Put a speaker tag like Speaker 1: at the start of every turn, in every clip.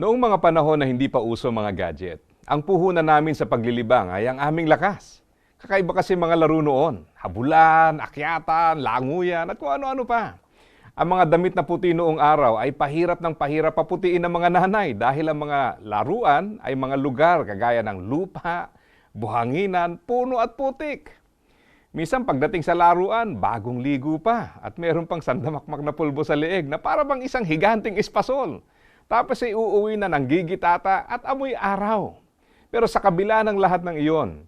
Speaker 1: Noong mga panahon na hindi pa uso mga gadget, ang puhunan namin sa paglilibang ay ang aming lakas. Kakaiba kasi mga laro noon. Habulan, akyatan, languyan, at kung ano-ano pa. Ang mga damit na puti noong araw ay pahirap ng pahirap paputiin ng mga nanay dahil ang mga laruan ay mga lugar kagaya ng lupa, buhanginan, puno at putik. Minsan pagdating sa laruan, bagong ligo pa at meron pang sandamakmak na pulbo sa leeg na para bang isang higanting espasol. Tapos ay uuwi na ng gigitata at amoy araw. Pero sa kabila ng lahat ng iyon,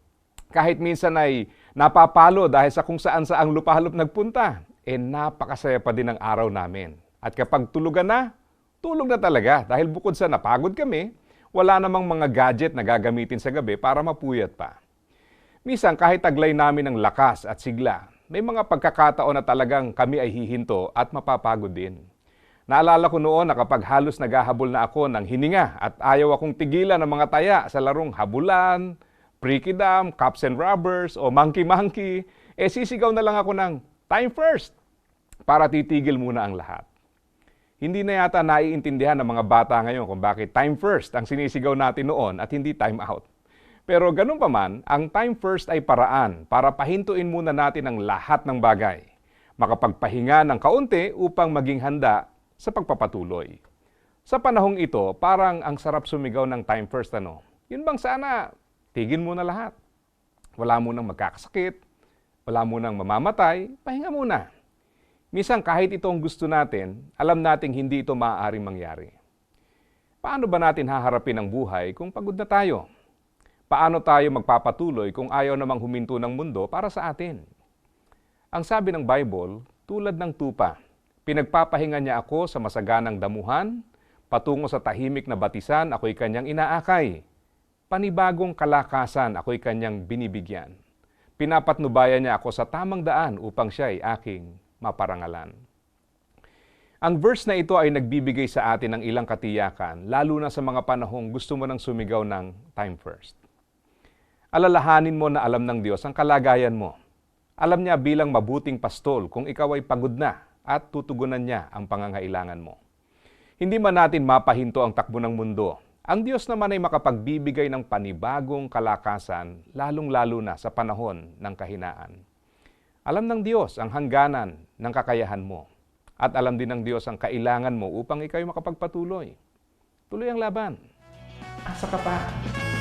Speaker 1: kahit minsan ay napapalo dahil sa kung saan saang lupalop nagpunta, eh napakasaya pa din ang araw namin. At kapag tulugan na, tulog na talaga dahil bukod sa napagod kami, wala namang mga gadget na gagamitin sa gabi para mapuyat pa. Minsan kahit taglay namin ng lakas at sigla, may mga pagkakataon na talagang kami ay hihinto at mapapagod din. Naalala ko noon na kapag halos naghahabol na ako ng hininga at ayaw akong tigilan ng mga taya sa larong habulan, prikidam, cups and rubbers o monkey-monkey, eh sisigaw na lang ako ng time first para titigil muna ang lahat. Hindi na yata naiintindihan ng mga bata ngayon kung bakit time first ang sinisigaw natin noon at hindi time out. Pero ganun pa man, ang time first ay paraan para pahintuin muna natin ang lahat ng bagay. Makapagpahinga ng kaunti upang maging handa sa pagpapatuloy. Sa panahong ito, parang ang sarap sumigaw ng time first ano. Yun bang sana, tigil mo na lahat. Wala mo nang magkakasakit, wala mo nang mamamatay, pahinga muna. Minsan kahit ito ang gusto natin, alam nating hindi ito maaaring mangyari. Paano ba natin haharapin ang buhay kung pagod na tayo? Paano tayo magpapatuloy kung ayaw namang huminto ng mundo para sa atin? Ang sabi ng Bible, tulad ng tupa, pinagpapahinga niya ako sa masaganang damuhan, patungo sa tahimik na batisan, ako'y kanyang inaakay. Panibagong kalakasan, ako'y kanyang binibigyan. Pinapatnubayan niya ako sa tamang daan upang siya'y aking maparangalan. Ang verse na ito ay nagbibigay sa atin ng ilang katiyakan, lalo na sa mga panahong gusto mo nang sumigaw ng time first. Alalahanin mo na alam ng Diyos ang kalagayan mo. Alam niya bilang mabuting pastol kung ikaw ay pagod na at tutugunan niya ang pangangailangan mo. Hindi man natin mapahinto ang takbo ng mundo. Ang Diyos naman ay makapagbibigay ng panibagong kalakasan, lalong-lalo na sa panahon ng kahinaan. Alam ng Diyos ang hangganan ng kakayahan mo. At alam din ng Diyos ang kailangan mo upang ikaw makapagpatuloy. Tuloy ang laban. Asa ka pa.